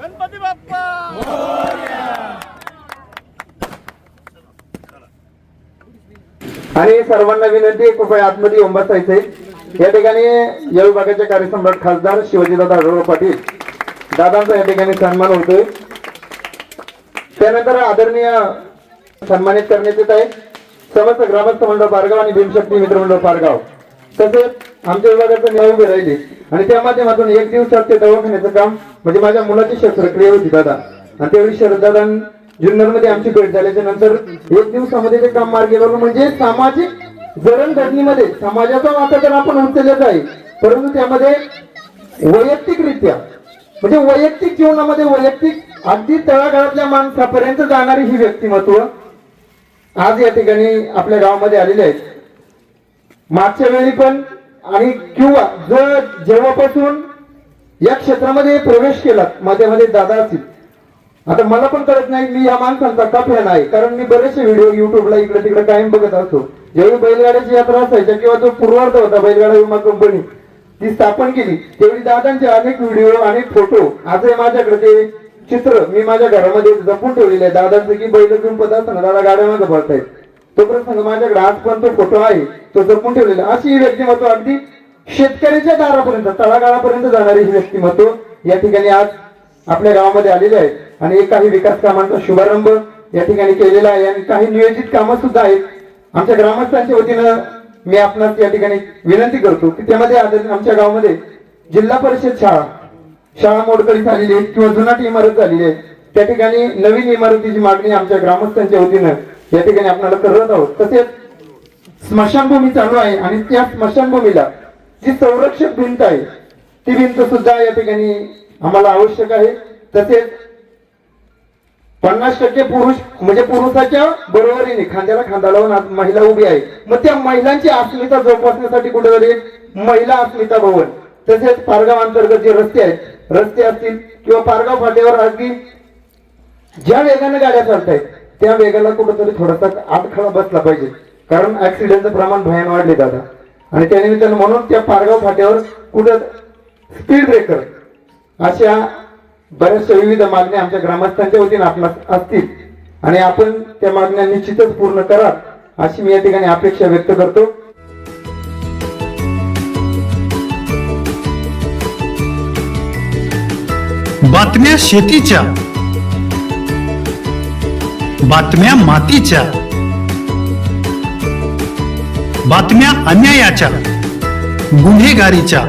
गणपती बाप्पा आणि सर्वांना विनंती कृपया आतमध्ये येऊन बसायचंय. या ठिकाणी या विभागाचे कार्यसम्राट खासदार शिवाजीदादा आढळराव पाटील. दादांचा या ठिकाणी सन्मान होतोय. त्यानंतर आदरणीय सन्मानित करण्यात येत आहे. समस्त ग्रामस्थ मंडळ पारगाव आणि भीमशक्ती मित्रमंडळ पारगाव. तसेच आमच्या विभागाचं नियम उभे राहिले. आणि त्या माध्यमातून एक दिवसात ते दवाखान्याचं काम म्हणजे माझ्या मुलाची शस्त्रक्रिया होती दादा. आणि त्यावेळी शरददादा जुन्नरमध्ये आमची भेट झाल्याच्यानंतर एक दिवसामध्ये ते काम मार्गी लावलं म्हणजे सामाजिक जरण घटनेमध्ये समाजाचा वाटा तर आपण उचलत आहे. परंतु त्यामध्ये वैयक्तिकरित्या म्हणजे वैयक्तिक जीवनामध्ये वैयक्तिक अगदी तळागाळातल्या माणसापर्यंत जाणारी ही व्यक्तिमत्व आज या ठिकाणी आपल्या गावामध्ये आलेले आहेत मागच्या वेळी पण आणि किंवा जर जेव्हापासून या क्षेत्रामध्ये प्रवेश केला माझ्यामध्ये दादा असतील आता मला पण कळत नाही मी या माणसांचा का फॅन आहे कारण मी बरेचसे व्हिडिओ युट्यूबला इकडे तिकडे कायम बघत असतो. ज्यावेळी बैलगाड्याची यात्रा असायच्या किंवा जो पूर्वार्ध होता बैलगाडा विमा कंपनी ती स्थापन केली. तेवढी दादांचे अनेक व्हिडिओ अनेक फोटो आजही माझ्याकडे ते चित्र मी माझ्या घरामध्ये जपून ठेवलेले आहे. दादांचं की बैल घेऊन पद असताना दादा गाड्यामध्ये भरतायत तो प्रसंग माझ्याकडे आज पण तो फोटो आहे. तो जपून ठेवलेला. अशी ही व्यक्तिमत्व अगदी शेतकऱ्याच्या दारापर्यंत तळागाळापर्यंत जाणारी ही व्यक्तिमत्व या ठिकाणी आज आपल्या गावामध्ये आलेले आहेत आणि एक काही विकास कामांचा शुभारंभ या ठिकाणी केलेला आहे. आणि काही नियोजित कामं सुद्धा आहेत. आमच्या ग्रामस्थांच्या वतीनं मी आपणास या ठिकाणी विनंती करतो की त्यामध्ये आमच्या गावामध्ये जिल्हा परिषद शाळा शाळा मोडकळी झालेली आहे किंवा जुनाट इमारत झालेली आहे. त्या ठिकाणी नवीन इमारतीची मागणी आमच्या ग्रामस्थांच्या वतीनं या ठिकाणी आपल्याला करत आहोत. तसेच स्मशानभूमी चालू आहे आणि त्या स्मशानभूमीला जी संरक्षक भिंत आहे ती भिंत सुद्धा या ठिकाणी आम्हाला आवश्यक आहे. तसेच पन्नास टक्के पुरुष म्हणजे पुरुषाच्या बरोबरीने खांद्याला खांदा लावून महिला उभी आहे. मग त्या महिलांची अस्मिता जोपासण्यासाठी कुठेतरी महिला अस्मिता भवन तसेच पारगाव अंतर्गत जे रस्ते आहेत रस्ते असतील किंवा पारगाव फाट्यावर अगदी ज्या वेगाने गाड्या चालत आहेत त्या वेगाला कुठंतरी थोडासा आडखळा बसला पाहिजे. कारण ऍक्सिडेंटचं प्रमाण भयान वाढले दादा. आणि त्यानिमित्तानं म्हणून त्या पारगाव फाट्यावर कुठं स्पीड ब्रेकर अशा बऱ्याचशा विविध मागण्या आमच्या ग्रामस्थांच्या वतीने आपल्या असतील. आणि आपण त्या मागण्या निश्चितच पूर्ण करा अशी मी या ठिकाणी अपेक्षा व्यक्त करतो. बातम्या शेतीच्या बातम्या मातीच्या बातम्या अन्यायाच्या गुन्हेगारीच्या.